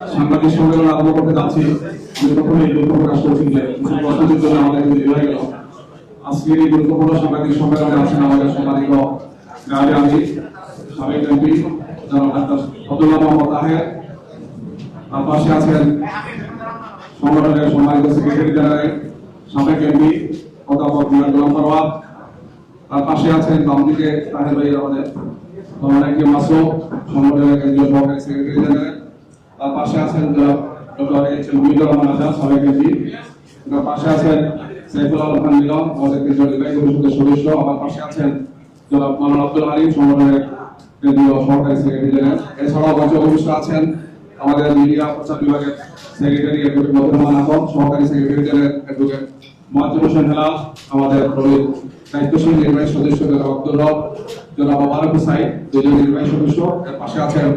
সাংবাদিক সম্মেলন আরম্ভ করতে যাচ্ছি। সম্মেলনে সাবেক এমপি তার পাশে আছেন পাশে বাম দিকে তাহের ভাই আমাদের। সংগঠনের কেন্দ্রীয় সহকারী সেক্রেটারি জেনারেল। পাশে আছেন doctor H M Mujibur Rahman Azad সাবেক পাশে আছেন সাইফুল আলম খান মিলন, আমাদের কেন্দ্রীয় নির্বাহী পরিষদের সদস্য। আমার পাশে আছেন জনাব মালান আব্দুল আলিম সংগঠনের কেন্দ্রীয় সহকারী সেক্রেটারি জেনারেল। এছাড়াও উপস্থিত আছেন আমাদের মিডিয়া প্রচার বিভাগের সেক্রেটারি অ্যাডভোকেট মধুরমান আহমদ সহকারী secretary general advocate Moazzem Hossain Helal, আমাদের প্রবীণ দায়িত্বশীল নির্বাহী সদস্য জনাব আব্দুল রব, জনাব মোবারক হুসাইন, দুজন নির্বাহী সদস্য। এর পাশে আছেন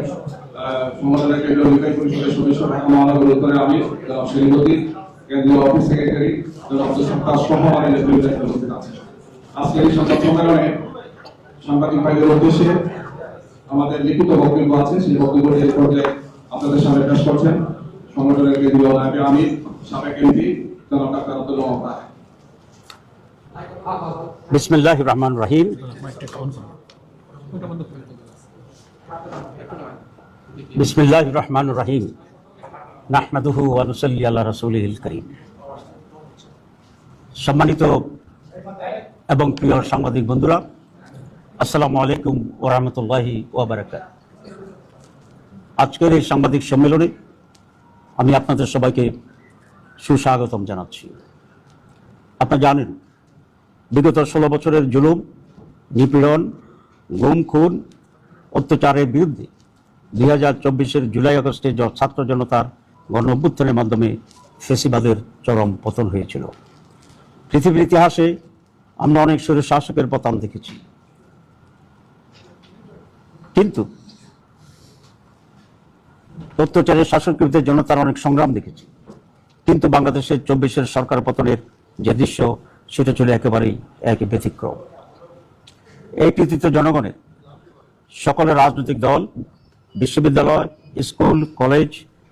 সংগঠনের কেন্দ্রীয় নির্বাহী পরিষদের সদস্য ঢাকা মহানগর উত্তরে আমি জনাব সেলিমতি কেন্দ্রীয় অফিস সেক্রেটারি জনাব সত্তার সহ আমাদের উপস্থিত আছেন। আজকের এই সংবাদ সম্মেলনে সাংবাদিক ভাইদের উদ্দেশ্যে আমাদের লিখিত বক্তব্য আছে। সেই বক্তব্যটি এই পর্যায়ে আপনাদের সামনে পেশ করছেন সংগঠনের কেন্দ্রীয় নায়ক আমি সাবেক এমপি জনাব ডাক্তার আব্দুল রহমান রায়। বিসমিল্লাহ রহমান রহিম। বিসমিল্লাহ রহমান রহিম নাহমাদুহু ওয়ানুসাল্লি আল্লাহ রসুলিল করিম। সম্মানিত এবং প্রিয় সাংবাদিক বন্ধুরা, আসসালামু আলাইকুম ওরহমতুল্লাহি ওবরাকাত আজকের এই সাংবাদিক সম্মেলনে আমি আপনাদের সবাইকে সুস্বাগতম জানাচ্ছি। আপনারা জানেন, বিগত ষোলো বছরের জুলুম, নিপীড়ন, গুম, খুন, অত্যাচারের বিরুদ্ধে দুই জুলাই আগস্টে ছাত্র জনতার গণ অভ্যুত্থানের মাধ্যমে ফেসিবাদের চরম পতন হয়েছিল। পৃথিবীর ইতিহাসে আমরা অনেক শাসকের পতন দেখেছি। কিন্তু অত্যাচারের জনতার অনেক সংগ্রাম দেখেছি। কিন্তু বাংলাদেশের চব্বিশের সরকার পতনের যে দৃশ্য, সেটা ছিল একেবারেই এক ব্যতিক্রম। এই কৃতিত্ব জনগণের সকলের রাজনৈতিক দল বিশ্ববিদ্যালয় স্কুল কলেজ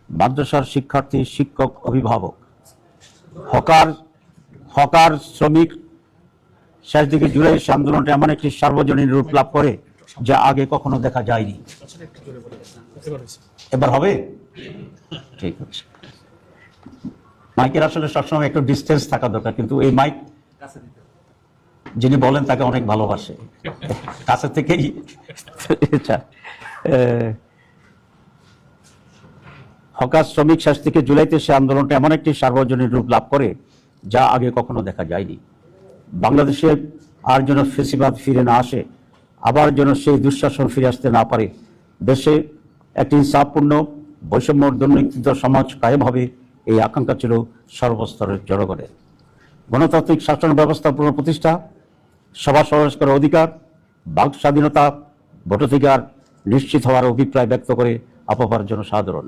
মাদ্রাসার শিক্ষার্থী শিক্ষক অভিভাবক। হকার হকার শ্রমিক শেষ দিকে সে আন্দোলনটা এমন একটি সার্বজনীন রূপ লাভ করে যা আগে কখনো দেখা যায়নি। এবার হবে? ঠিক আছে। মাইকের আসলে সবসময় একটু ডিস্টেন্স থাকা দরকার কিন্তু এই মাইক যিনি বলেন তাকে অনেক ভালোবাসে। কাছে থেকেই। আচ্ছা, হকার শ্রমিক শেষ থেকে জুলাইতে সে আন্দোলনটা এমন একটি সার্বজনীন রূপ লাভ করে যা আগে কখনো দেখা যায়নি। বাংলাদেশে আর যেন ফেসিবাদ ফিরে না আসে, আবার যেন সেই দুঃশাসন ফিরে আসতে না পারে, দেশে একটি ইনসাফপূর্ণ বৈষম্য দুর্নীতিত সমাজ কায়েম হবে এই আকাঙ্ক্ষা ছিল সর্বস্তরের জনগণের। গণতান্ত্রিক শাসন ব্যবস্থা পুনঃপ্রতিষ্ঠা, সভা সমাবেশ করার অধিকার, বাক স্বাধীনতা, ভোটাধিকার নিশ্চিত হওয়ার অভিপ্রায় ব্যক্ত করে আপাপার জনসাধারণ।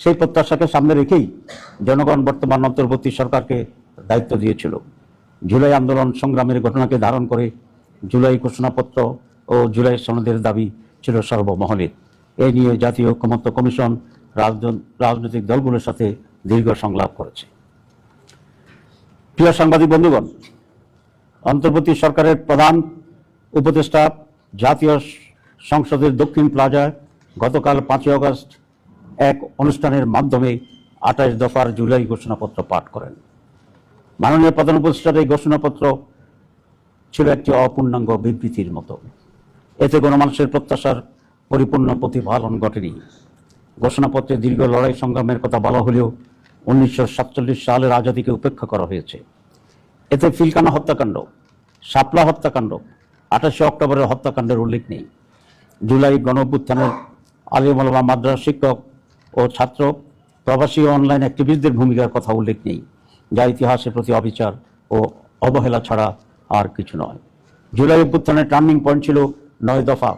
সেই প্রত্যাশাকে সামনে রেখেই জনগণ বর্তমান অন্তর্বর্তী সরকারকে দায়িত্ব দিয়েছিল। জুলাই আন্দোলন সংগ্রামের ঘটনাকে ধারণ করে জুলাই ঘোষণাপত্র ও জুলাই সনদের দাবি ছিল সর্বমহলের। এ নিয়ে জাতীয় ঐক্যমত্য কমিশন রাজন- রাজনৈতিক দলগুলোর সাথে দীর্ঘ সংলাপ করেছে। প্রিয় সাংবাদিক বন্ধুগণ, অন্তর্বর্তী সরকারের প্রধান উপদেষ্টা জাতীয় সংসদের দক্ষিণ প্লাজায় গতকাল পাঁচই আগস্ট এক অনুষ্ঠানের মাধ্যমে আঠাশ দফার জুলাই ঘোষণাপত্র পাঠ করেন। মাননীয় প্রধান উপদেষ্টার এই ঘোষণাপত্র ছিল একটি অপূর্ণাঙ্গ বিবৃতির মতো। এতে গণমানুষের প্রত্যাশার পরিপূর্ণ প্রতিফলন ঘটেনি। ঘোষণাপত্রে দীর্ঘ লড়াই সংগ্রামের কথা বলা হলেও উনিশশো সাতচল্লিশ সালের আজাদিকে উপেক্ষা করা হয়েছে। এতে ফিলকানা হত্যাকাণ্ড, শাপলা হত্যাকাণ্ড, আঠাশে অক্টোবরের হত্যাকাণ্ডের উল্লেখ নেই। জুলাই গণ অভ্যুত্থানের আলিমুলমা মাদ্রাসা শিক্ষক ও ছাত্র, প্রবাসী অনলাইন অ্যাক্টিভিস্টদের ভূমিকার কথা উল্লেখ নেই, যা ইতিহাসের প্রতি অবিচার ও অবহেলা ছাড়া আর কিছু নয়। জুলাই অভ্যুত্থানের টার্নিং পয়েন্ট ছিল নয় দফা,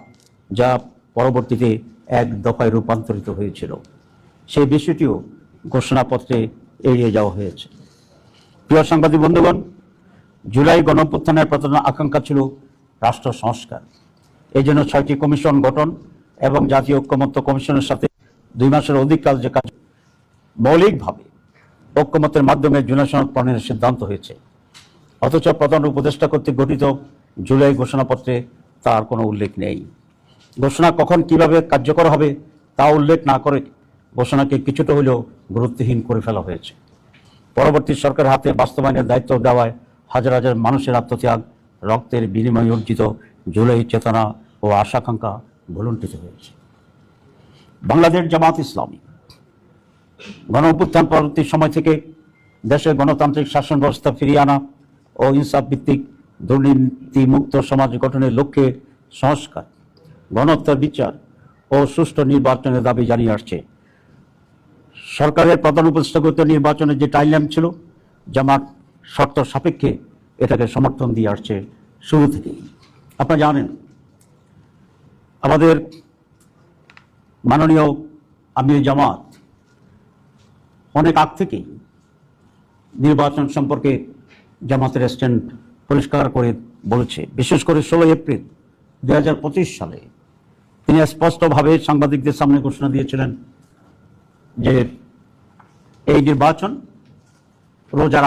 যা পরবর্তীতে এক দফায় রূপান্তরিত হয়েছিল। সেই বিষয়টিও ঘোষণাপত্রে এড়িয়ে যাওয়া হয়েছে। প্রিয় সাংবাদিক বন্ধুগণ, জুলাই গণঅভ্যুত্থানের প্রধান আকাঙ্ক্ষা ছিল রাষ্ট্র সংস্কার। এই জন্য ছয়টি কমিশন গঠন এবং জাতীয় ঐক্যমত্য কমিশনের সাথে দুই মাসের অধিক কাল যে কাজ মৌলিকভাবে ঐক্যমতের মাধ্যমে জুলাই সনদ সিদ্ধান্ত হয়েছে, অথচ প্রধান উপদেষ্টা কর্তৃক গঠিত জুলাই ঘোষণাপত্রে তার কোনো উল্লেখ নেই। ঘোষণা কখন কীভাবে কার্যকর হবে তা উল্লেখ না করে ঘোষণাকে কিছুটা হলেও গুরুত্বহীন করে ফেলা হয়েছে। পরবর্তী সরকারের হাতে বাস্তবায়নের দায়িত্ব দেওয়ায় হাজার হাজার মানুষের আত্মত্যাগ, রক্তের বিনিময়ে অর্জিত জুলাই চেতনা ও আশাকাঙ্ক্ষা ভুলুণ্ঠিত হয়েছে। বাংলাদেশ জামাত ইসলামী গণ অভ্যুত্থান পরবর্তী সময় থেকে দেশের গণতান্ত্রিক শাসন ব্যবস্থা ফিরিয়ে আনা ও ইনসাফ ভিত্তিক দুর্নীতিমুক্ত সমাজ গঠনের লক্ষ্যে সংস্কার, গণহত্যার বিচার ও সুষ্ঠু নির্বাচনের দাবি জানিয়ে আসছে। সরকারের প্রধান উপদেষ্টাগত নির্বাচনের যে টাইমলাইন ছিল, জামাত শর্ত সাপেক্ষে এটাকে সমর্থন দিয়ে আসছে শুরু থেকেই। আপনারা জানেন, আমাদের মাননীয় আমির জামাত, অনেক আগ থেকেই নির্বাচন সম্পর্কে জামাতের স্ট্যান্ড পরিষ্কার করে বলেছে। বিশেষ করে ষোলোই এপ্রিল দু হাজার পঁচিশ সালে তিনি স্পষ্টভাবে সাংবাদিকদের সামনে ঘোষণা দিয়েছিলেন যে এই নির্বাচন রোজার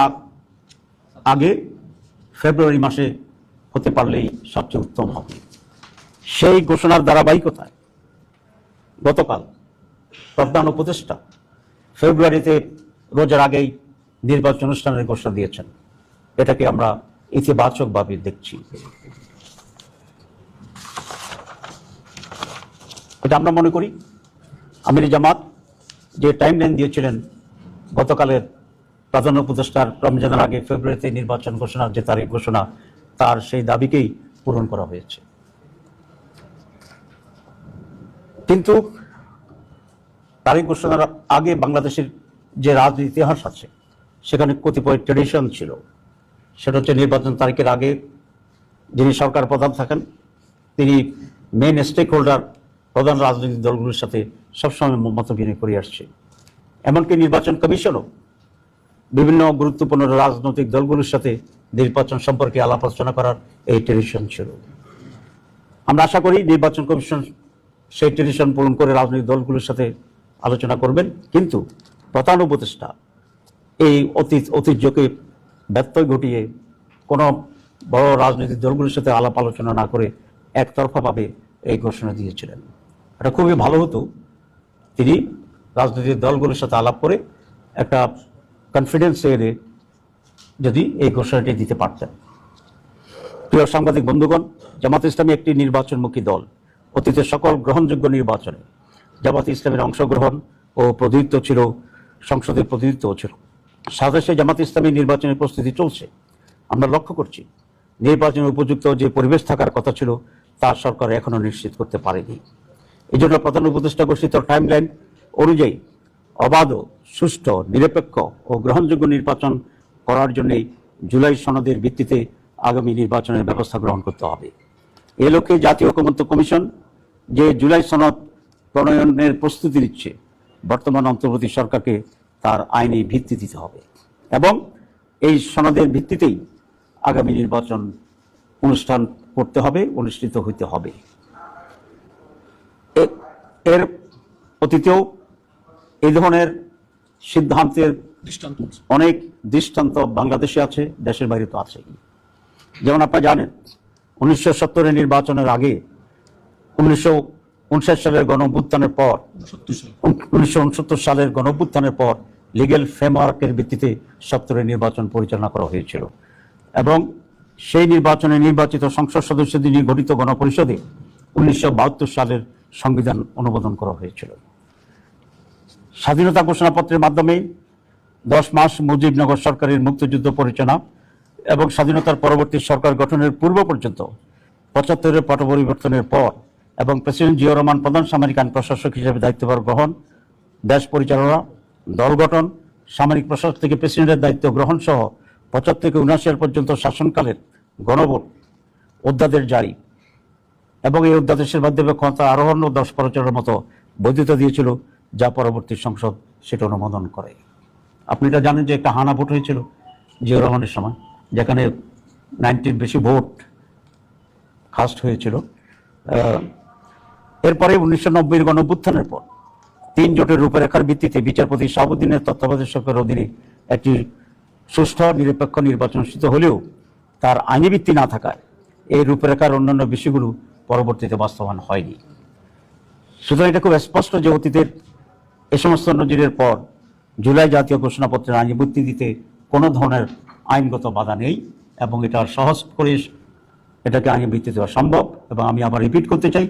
আগে ফেব্রুয়ারি মাসে হতে পারলেই সবচেয়ে উত্তম হবে। সেই ঘোষণার ধারাবাহিকতায় গতকাল প্রধান উপদেষ্টা ফেব্রুয়ারিতে রোজার আগেই নির্বাচন অনুষ্ঠানের ঘোষণা দিয়েছেন। এটাকে আমরা ইতিবাচকভাবে দেখছি। এটা আমরা মনে করি, আমির জামাত যে টাইম লাইন দিয়েছিলেন, গতকালের প্রধান উপদেষ্টার রমজানের আগে ফেব্রুয়ারিতে নির্বাচন ঘোষণার যে তারিখ ঘোষণা, তার সেই দাবিকেই পূরণ করা হয়েছে। কিন্তু তারিখ ঘোষণার আগে বাংলাদেশের যে রাজনীতি ইতিহাস আছে, সেখানে কতিপয় ট্রেডিশন ছিল। সেটা হচ্ছে নির্বাচন তারিখের আগে যিনি সরকার প্রধান থাকেন, তিনি মেন স্টেক হোল্ডার প্রধান রাজনৈতিক দলগুলোর সাথে সবসময় মত করে আসছে। এমনকি নির্বাচন কমিশনও বিভিন্ন গুরুত্বপূর্ণ রাজনৈতিক দলগুলোর সাথে নির্বাচন সম্পর্কে আলাপ আলোচনা করার এই ট্রেডিশন ছিল। আমরা আশা করি নির্বাচন কমিশন সেই ট্রেডিশন পূরণ করে রাজনৈতিক দলগুলোর সাথে আলোচনা করবেন। কিন্তু প্রধান উপদেষ্টা এই অতীত, ঐতিহ্যকে ব্যত্যয় ঘটিয়ে কোনো বড় রাজনৈতিক দলগুলোর সাথে আলাপ আলোচনা না করে একতরফাভাবে এই ঘোষণা দিয়েছিলেন। এটা খুবই ভালো হতো। তিনি রাজনৈতিক দলগুলোর সাথে আলাপ করে একটা কনফিডেন্স এনে যদি এই ঘোষণাটি দিতে পারতেন। প্রিয় সাংবাদিক বন্ধুগণ, জামাত ইসলামী একটি নির্বাচনমুখী দল। অতীতের সকল গ্রহণযোগ্য নির্বাচনে জামাত ইসলামের অংশগ্রহণ ও প্রতিনিধিত্ব ছিল, সংসদের প্রতিনিধিত্ব ছিল। সাদেশে জামাত ইসলামী নির্বাচনের প্রস্তুতি চলছে। আমরা লক্ষ্য করছি নির্বাচনের উপযুক্ত যে পরিবেশ থাকার কথা ছিল, তা সরকার এখনও নিশ্চিত করতে পারেনি। এই জন্য প্রধান উপদেষ্টা ঘোষিত টাইমলাইন অনুযায়ী অবাধ, সুষ্ঠু, নিরপেক্ষ ও গ্রহণযোগ্য নির্বাচন করার জন্যই জুলাই সনদের ভিত্তিতে আগামী নির্বাচনের ব্যবস্থা গ্রহণ করতে হবে। এ লক্ষ্যে জাতীয় ঐকমত্য কমিশন যে জুলাই সনদ প্রণয়নের প্রস্তুতি নিচ্ছে বর্তমান অন্তর্বর্তী সরকারকে তার আইনি ভিত্তি দিতে হবে এবং এই সনদের ভিত্তিতেই আগামী নির্বাচন অনুষ্ঠান করতে হবে অনুষ্ঠিত হইতে হবে। এর অতীতেও এই ধরনের সিদ্ধান্তের দৃষ্টান্ত অনেক দৃষ্টান্ত বাংলাদেশে আছে দেশের বাইরে তো আছেই। যেমন আপনারা জানেন উনিশশো সত্তরের নির্বাচনের আগে উনিশশো উনষাট সালের গণ অভ্যুত্থানের পর উনিশশো উনসত্তর সালের গণ অভ্যুত্থানের পর লিগেল ফ্রেমওয়ার্কের ভিত্তিতে সত্তরের নির্বাচন পরিচালনা করা হয়েছিল। এবং সেই নির্বাচনে নির্বাচিত সংসদ সদস্যদের নিয়ে গঠিত গণপরিষদে উনিশশো বাহাত্তর সালের সংবিধান অনুমোদন করা হয়েছিল। স্বাধীনতা ঘোষণাপত্রের মাধ্যমে দশ মাস মুজিবনগর সরকারের মুক্তিযুদ্ধ পরিচালনা এবং স্বাধীনতার পরবর্তী সরকার গঠনের পূর্ব পর্যন্ত পঁচাত্তরের পট পরিবর্তনের পর এবং প্রেসিডেন্ট জিয়া রহমান প্রধান সামরিক আইন প্রশাসক হিসেবে দায়িত্বভার গ্রহণ, দেশ পরিচালনা, দল গঠন, সামরিক প্রশাসক থেকে প্রেসিডেন্টের দায়িত্ব গ্রহণ সহ পঁচাত্তর থেকে উনআশি পর্যন্ত শাসনকালের গণভোট অধ্যাদেশ জারি এবং এই অধ্যাদেশের মাধ্যমে ক্ষমতা আরোহণ ও দশ পরিচালনার মতো বৈধতা দিয়েছিল, যা পরবর্তী সংসদ সেটা অনুমোদন করে। আপনি এটা জানেন যে একটা হানা ভোট হয়েছিল জিয়া রহমানের সময়, যেখানে নাইনটির বেশি ভোট কাস্ট হয়েছিল। এরপরে উনিশশো নব্বইয়ের গণ অভ্যুত্থানের পর তিন জোটের রূপরেখার ভিত্তিতে বিচারপতি শাহাবুদ্দিনের তত্ত্বাবধায়ক অধীনে একটি সুষ্ঠু নিরপেক্ষ নির্বাচন অনুষ্ঠিত হলেও তার আইনি ভিত্তি না থাকায় এই রূপরেখার অন্যান্য বিষয়গুলো পরবর্তীতে বাস্তবায়ন হয়নি। সুতরাং এটা খুব স্পষ্ট যে অতীতের এ সমস্ত নজিরের পর জুলাই জাতীয় ঘোষণাপত্রের আইনি ভিত্তি দিতে কোনো ধরনের আইনগত বাধা নেই এবং এটা সহজ করে এটাকে আইনি ভিত্তি দেওয়া সম্ভব এবং আমি আবার রিপিট করতে চাই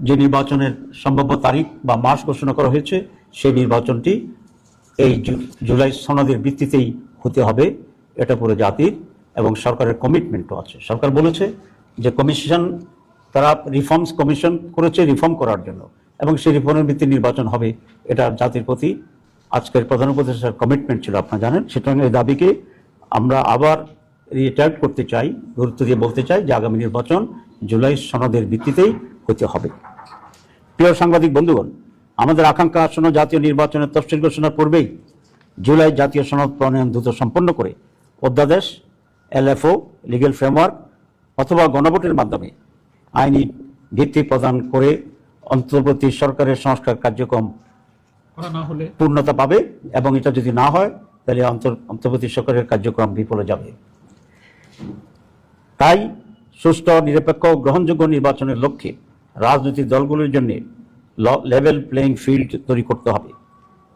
যে নির্বাচনের সম্ভাব্য তারিখ বা মাস ঘোষণা করা হয়েছে, সেই নির্বাচনটি এই জুলাই সনদের ভিত্তিতেই হতে হবে। এটা পুরো জাতির এবং সরকারের কমিটমেন্টও আছে। সরকার বলেছে যে কমিশন তারা রিফর্মস কমিশন করেছে রিফর্ম করার জন্য এবং সেই রিফর্মের ভিত্তি নির্বাচন হবে। এটা জাতির প্রতি আজকের প্রধান উপদেষ্টার কমিটমেন্ট ছিল, আপনারা জানেন। সুতরাং এই দাবিকে আমরা আবার রিটায়ার্ড করতে চাই, গুরুত্ব দিয়ে বলতে চাই যে আগামী নির্বাচন জুলাই সনদের ভিত্তিতেই হতে হবে। প্রিয় সাংবাদিক বন্ধুগণ, আমাদের আকাঙ্ক্ষা আসন্ন জাতীয় নির্বাচনের তফসিল ঘোষণার পূর্বেই জুলাই জাতীয় সনদ প্রণয়ন দ্রুত সম্পন্ন করে অধ্যাদেশ, এলএফও, লিগেল ফ্রেমওয়ার্ক অথবা গণভোটের মাধ্যমে আইনি ভিত্তি প্রদান করে অন্তর্বর্তী সরকারের সংস্কার কার্যক্রম পূর্ণতা পাবে এবং এটা যদি না হয়, তাহলে অন্তর, অন্তর্বর্তী সরকারের কার্যক্রম বিফলে যাবে। তাই সুষ্ঠু, নিরপেক্ষ গ্রহণযোগ্য নির্বাচনের লক্ষ্যে রাজনৈতিক দলগুলোর জন্য লেভেল প্লেইং ফিল্ড তৈরি করতে হবে।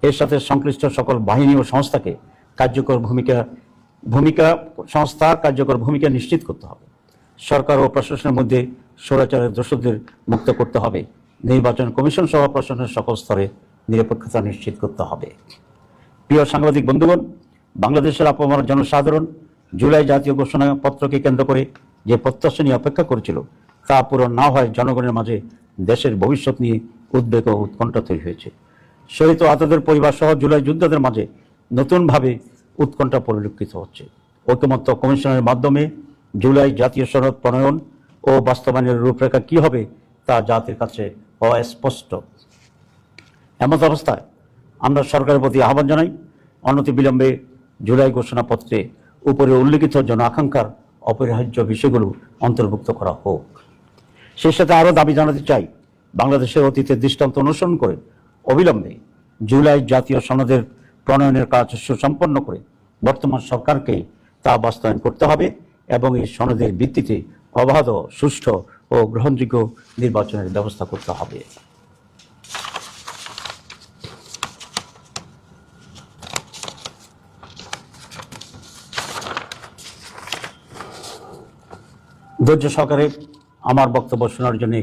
এর সাথে সংশ্লিষ্ট সকল বাহিনী ও সংস্থাকে কার্যকর ভূমিকা ভূমিকা সংস্থার কার্যকর ভূমিকা নিশ্চিত করতে হবে। সরকার ও প্রশাসনের মধ্যে স্বৈরাচারের দোষদের মুক্ত করতে হবে। নির্বাচন কমিশন সহ প্রশাসনের সকল স্তরে নিরপেক্ষতা নিশ্চিত করতে হবে। প্রিয় সাংবাদিক বন্ধুগণ, বাংলাদেশের আপামর জনসাধারণ জুলাই জাতীয় ঘোষণাপত্রকে কেন্দ্র করে যে প্রত্যাশা নিয়ে অপেক্ষা করেছিল তা পূরণ না হয় জনগণের মাঝে দেশের ভবিষ্যৎ নিয়ে উদ্বেগ ও উৎকণ্ঠা তৈরি হয়েছে। শহীদ ও আহতদের পরিবার সহ জুলাই যোদ্ধাদের মাঝে নতুনভাবে উৎকণ্ঠা পরিলক্ষিত হচ্ছে। ঐকমত্য কমিশনের মাধ্যমে জুলাই জাতীয় সনদ প্রণয়ন ও বাস্তবায়নের রূপরেখা কি হবে তা জাতির কাছে অস্পষ্ট। এমত অবস্থায় আমরা সরকারের প্রতি আহ্বান জানাই, অনতি বিলম্বে জুলাই ঘোষণাপত্রে উপরে উল্লিখিত জন আকাঙ্ক্ষার অপরিহার্য বিষয়গুলো অন্তর্ভুক্ত করা হোক। সেই সাথে আরও দাবি জানাতে চাই, বাংলাদেশের অতীতের দৃষ্টান্ত অনুসরণ করে, অবিলম্বে জুলাই জাতীয় সনদের প্রণয়নের কাজ সুসম্পন্ন করে বর্তমান সরকারকে তা বাস্তবায়ন করতে হবে এবং এই সনদের ভিত্তিতে অবাধ, সুষ্ঠু ও গ্রহণযোগ্য নির্বাচনের ব্যবস্থা করতে হবে। ধৈর্য সহকারে আমার বক্তব্য শোনার জন্য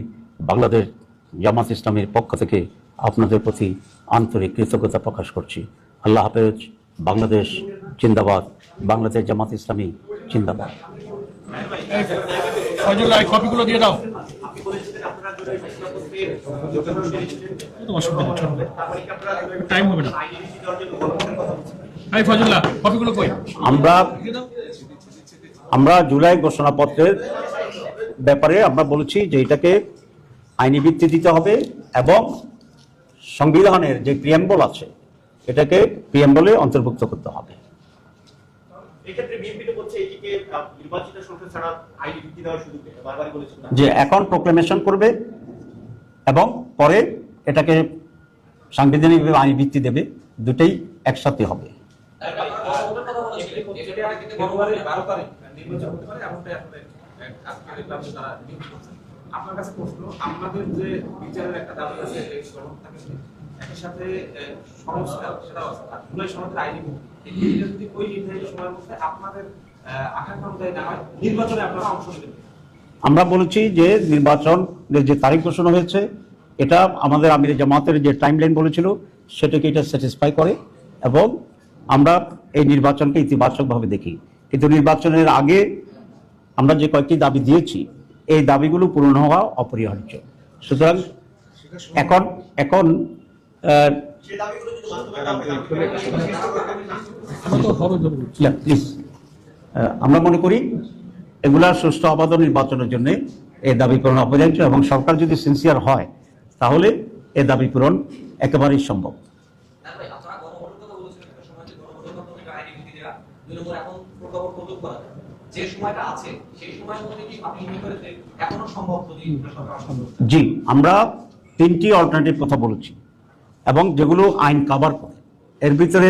বাংলাদেশ জামাত ইসলামের পক্ষ থেকে আপনাদের প্রতি আন্তরিক কৃতজ্ঞতা প্রকাশ করছি। আল্লাহ হাফেজ বাংলাদেশ জিন্দাবাদ বাংলাদেশ জামাত ইসলামী জিন্দাবাদ। কপিগুলো দিয়ে দাও। তোমার সুবিধা চলবে। টাইম হবে না। কপিগুলো কই? আমরা আমরা জুলাই ঘোষণাপত্রের ব্যাপারে আমরা বলেছি যে এটাকে আইনি ভিত্তি দিতে হবে এবং সংবিধানের যে প্রিয়াম্বল আছে এটাকে প্রিয়াম্বলে অন্তর্ভুক্ত করতে হবে যে এখন প্রোক্লেমেশন করবে এবং পরে এটাকে সাংবিধানিকভাবে আইনি ভিত্তি দেবে দুটেই একসাথে হবে বারো আপনার কাছে প্রশ্ন যে বিচারের একটা দাবি আছে একই সাথে যদি ওই নির্ধারিত সময়ের মধ্যে আপনাদের আমরা বলেছি যে নির্বাচনের যে তারিখ ঘোষণা হয়েছে, এটা আমাদের আমির জামাতের যে টাইমলাইন বলেছিল, সেটাকে এটা স্যাটিসফাই করে এবং আমরা এই নির্বাচনকে ইতিবাচকভাবে দেখি। কিন্তু নির্বাচনের আগে আমরা যে কয়েকটি দাবি দিয়েছি, এই দাবিগুলো পূরণ হওয়া অপরিহার্য। সুতরাং এখন এখন প্লিজ আমরা মনে করি এগুলা সুষ্ঠু অবাধ নির্বাচনের জন্য এই দাবি পূরণ অপরিহার্য এবং সরকার যদি সিনসিয়ার হয়, তাহলে এ দাবি পূরণ একেবারেই সম্ভব। এখন প্রজ্ঞাপন প্রযোগ করা যায়। যে সময়টা আছে সেই সময়ের মধ্যে কি আপনি এখনও সম্ভব যদি জি আমরা তিনটি অল্টারনেটিভ কথা বলেছি এবং যেগুলো আইন কাভার করে। এর ভিতরে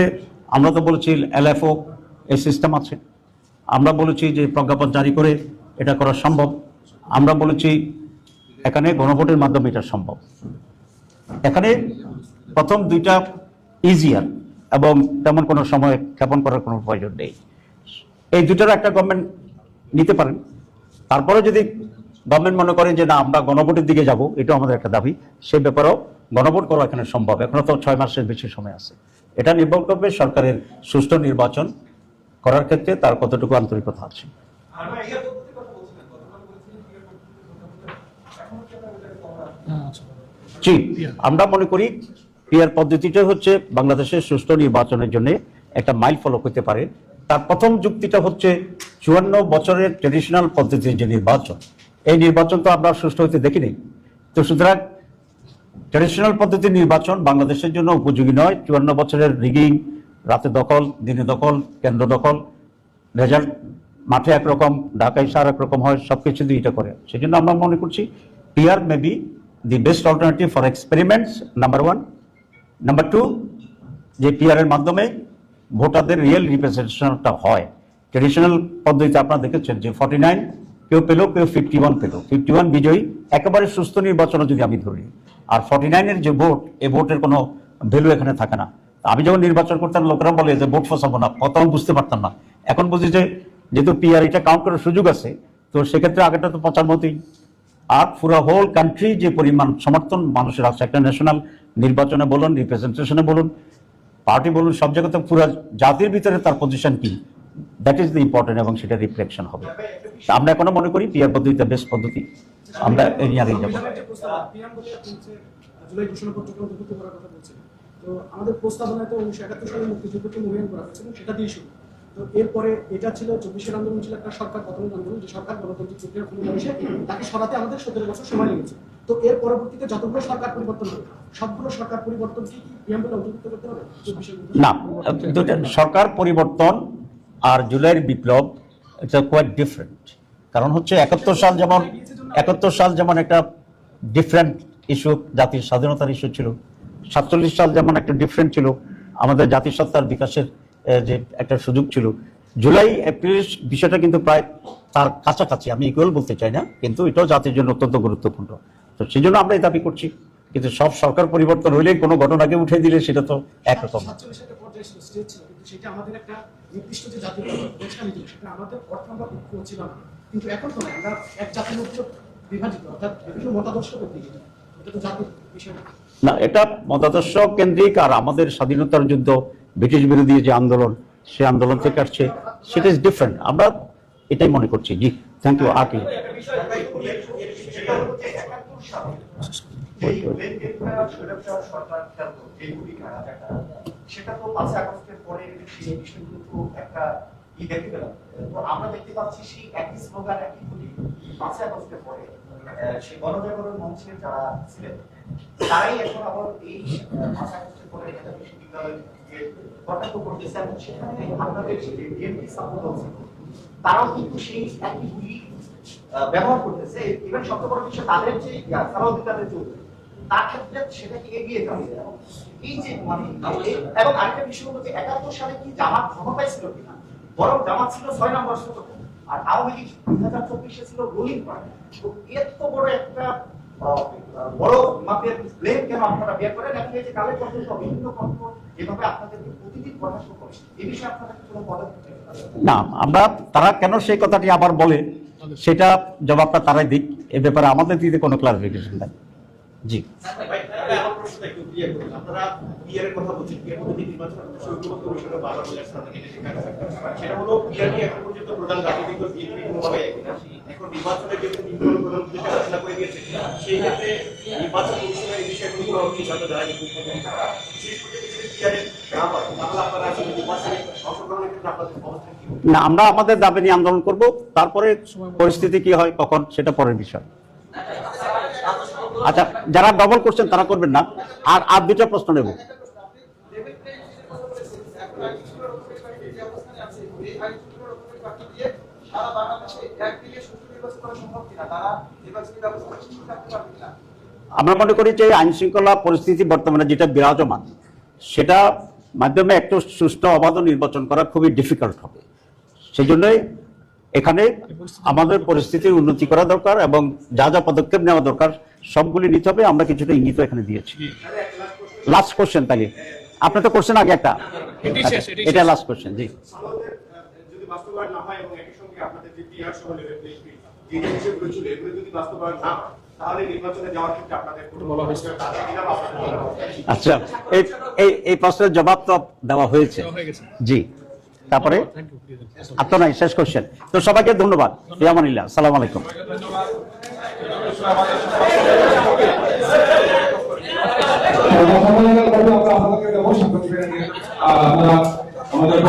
আমরা তো বলেছি এলএফও এই সিস্টেম আছে। আমরা বলেছি যে প্রজ্ঞাপন জারি করে এটা করা সম্ভব। আমরা বলেছি এখানে গণভোটের মাধ্যমে এটা সম্ভব। এখানে প্রথম দুইটা ইজিয়ার এবং তেমন কোনো সময় ক্ষেপণ করার কোনো প্রয়োজন নেই। এই দুটার একটা গভর্নমেন্ট নিতে পারেন। তারপরে যদি গভর্নমেন্ট মনে করেন যে না, আমরা গণভোটের দিকে যাব, এটাও আমাদের একটা দাবি। সে ব্যাপারেও গণভোট করা এখানে সম্ভব। এখনও তো ছয় মাসের বেশি সময় আছে। এটা নির্ভর করবে সরকারের সুষ্ঠু নির্বাচন করার ক্ষেত্রে তার কতটুকু আন্তরিকতা আছে। জি, আমরা মনে করি পিয়ার পদ্ধতিটা হচ্ছে বাংলাদেশের সুষ্ঠু নির্বাচনের জন্য একটা মাইল ফলক হতে পারে। তার প্রথম যুক্তিটা হচ্ছে চুয়ান্ন বছরের ট্রেডিশনাল পদ্ধতির যে নির্বাচন, এই নির্বাচন তো আমরা সুষ্ঠু হতে দেখিনি। তো সুতরাং ট্রেডিশনাল পদ্ধতির নির্বাচন বাংলাদেশের জন্য উপযোগী নয়। চুয়ান্ন বছরের রিগিং রাতে দখল, দিনে দখল, কেন্দ্র দখল, রেজাল্ট মাঠে একরকম, ঢাকায় সার একরকম হয় সব কিছু দিয়ে এটা করে। সেই জন্য আমরা মনে করছি PR may be the best alternative for experiments number one number two যে পিআর এর মাধ্যমে ভোটারদের রিয়েল রিপ্রেজেন্টেশনটা হয়। ট্রেডিশনাল পদ্ধতিতে আপনারা দেখেছেন যে ফর্টি নাইন কেউ পেল, কেউ ফিফটি ওয়ান পেল। ফিফটি ওয়ান বিজয়ী, একেবারে সুস্থ নির্বাচনও যদি আমি ধরি। আর ফর্টি নাইনের যে ভোট এই ভোটের কোনো ভ্যালু এখানে থাকে না। আমি যখন নির্বাচন করতাম, লোকেরা বলে যে ভোট ফসাবো না। কত আমি বুঝতে পারতাম না। এখন বুঝি যে, যেহেতু পিআর এটা কাউন্ট করার সুযোগ আছে, তো সেক্ষেত্রে আগেটা তো পচার মতোই। আর পুরো হোল কান্ট্রি যে পরিমাণ সমর্থন, মানুষের আছে। একটা ন্যাশনাল নির্বাচনে বলুন রিপ্রেজেন্টেশনে বলুন পার্টি বলুন, সব জায়গাতে পুরো জাতির ভিতরে তার পজিশন কি? দ্যাট ইজ দ্য ইম্পর্টেন্ট এবং সেটা রিফ্লেকশন হবে। আমরা এখনও মনে করি পিয়ার পদ্ধতিটা বেস্ট পদ্ধতি। আমরা নিয়ে আগে যাব। আমাদের প্রস্তাবনায় তো উনিশশো একাত্তর সালে মুক্তিযুদ্ধকে মূল্যায়ন করা হয়েছে এবং সেটা দিয়ে শুরু। তো এরপরে এটা ছিল চব্বিশের আন্দোলন ছিল একটা সরকার পতনের আন্দোলন যে সরকার গণতান্ত্রিক প্রক্রিয়ার ফলে এসে তাকে সরাতে আমাদের সতেরো বছর সময় লেগেছে। তো এর পরবর্তীতে যতগুলো সরকার পরিবর্তন হবে, সবগুলো সরকার পরিবর্তন কি পিএম অন্তর্ভুক্ত করতে হবে? না দুটা সরকার পরিবর্তন আর জুলাইয়ের বিপ্লব, এটা কোয়াইট ডিফারেন্ট কারণ হচ্ছে একাত্তর সাল যেমন, একাত্তর সাল যেমন একটা ডিফারেন্ট ইস্যু জাতির স্বাধীনতার ইস্যু ছিল। সাতচল্লিশ সাল যেমন একটা ডিফারেন্ট ছিল, আমাদের জাতিসত্তার বিকাশের যে একটা সুযোগ ছিল। জুলাই এপ্রিল বিষয়টা কিন্তু প্রায় তার কাছাকাছি আমি ইকুয়াল বলতে চাই না কিন্তু এটাও জাতির জন্য অত্যন্ত গুরুত্বপূর্ণ। তো সেই জন্য আমরা এই দাবি করছি কিন্তু সব সরকার পরিবর্তন হইলে কোনো ঘটনাকে উঠে দিলে সেটা তো একরকম কিন্তু এখন তো আমরা এক জাতির বিভাজিত অর্থাৎ বিভিন্ন মতাদর্শ। না এটা মতাদর্শ কেন্দ্রিক আর আমাদের স্বাধীনতার যুদ্ধ ব্রিটিশ বিরোধী যে আন্দোলন, সে আন্দোলন থেকে আসছে, সেটা ইজ ডিফারেন্ট আমরা এটাই মনে করছি। জি থ্যাংক ইউ আর কি আগস্টের পরে তারাই এখন আবার এই পরে ঢাকা কটাক্ষ করতেছে এবং যে তারাও কিন্তু সেই একই ব্যবহার করতেছে। ইভেন সবচেয়ে তাদের যে সালাউদ্দিন তাদের চৌধুরী তার ক্ষেত্রে সেটাকে এগিয়ে যাবে এই যে মানে এবং আরেকটা বিষয় হলো যে একাত্তর সালে কি জামাত ক্ষমতায় ছিল কিনা? বরং জামাত ছিল ছয় নম্বর আর আওয়ামী লীগ দুই হাজার চব্বিশে ছিল রুলিং পার্টি। তো এত বড় একটা বড় মাপের ব্লেম কেন আপনারা বের করেন? এবং এই যে কালের পত্র সহ বিভিন্ন পত্র এভাবে আপনাদেরকে প্রতিদিন পরামর্শ করে এই বিষয়ে আপনাদের কোনো পদক্ষেপ না আমরা তারা কেন সেই কথাটি আবার বলে সেটা জবাবটা তারাই দিক। এ ব্যাপারে আমাদের দিতে কোনো ক্লারিফিকেশন নাই। জি। ভাই, আমার প্রশ্নটা একটু clear করি। আপনারা PR কথা বলছেন, PR পদ্ধতি নির্বাচন ঐক্যবদ্ধ কমিশনের বারবার বলে আসছেন, আপনাকে এটা শেখানো হয়েছে। সেটা হলো PR কে এখন পর্যন্ত প্রধান রাজনৈতিক দল BNP কোনোভাবে না। এখন নির্বাচনের যে নির্বাচন প্রধান উদ্দেশ্য ঘোষণা করে দিয়েছে, সেই ক্ষেত্রে নির্বাচন কমিশনের এই বিষয়ে কোনো কিছু হয়তো যারা কিন্তু বিশেষ করে যদি PR না হয়, তাহলে আপনারা আসলে নির্বাচনে অংশগ্রহণের ক্ষেত্রে আপনাদের অবস্থান না আমরা আমাদের দাবি নিয়ে আন্দোলন করব তারপরে পরিস্থিতি কি হয় কখন সেটা পরের বিষয় আচ্ছা যারা ডবল করছেন তারা করবেন না। আর আর দুটা প্রশ্ন নেব। আমরা মনে করি যে আইন শৃঙ্খলা পরিস্থিতি বর্তমানে যেটা বিরাজমান, সেটা মাধ্যমে একটু সুষ্ঠু অবাধ নির্বাচন করা খুবই ডিফিকাল্ট হবে। সেই জন্যই এখানে আমাদের পরিস্থিতির উন্নতি করা দরকার এবং যা যা পদক্ষেপ নেওয়া দরকার সবগুলি নিতে হবে। আমরা কিছুটা ইঙ্গিত এখানে দিয়েছি। লাস্ট কোশ্চেন তাহলে। আপনি তো করছেন আগে একটা। এটাই এটা লাস্ট কোশ্চেন জি? আচ্ছা এই এই এই প্রশ্নের জবাব তো দেওয়া হয়েছে। হয়ে। জি। তারপরে আপনার নাই শেষ কোশ্চেন তো সবাইকে ধন্যবাদ। ফিয়ামানিল্লাহ সালাম আলাইকুম। আমাদের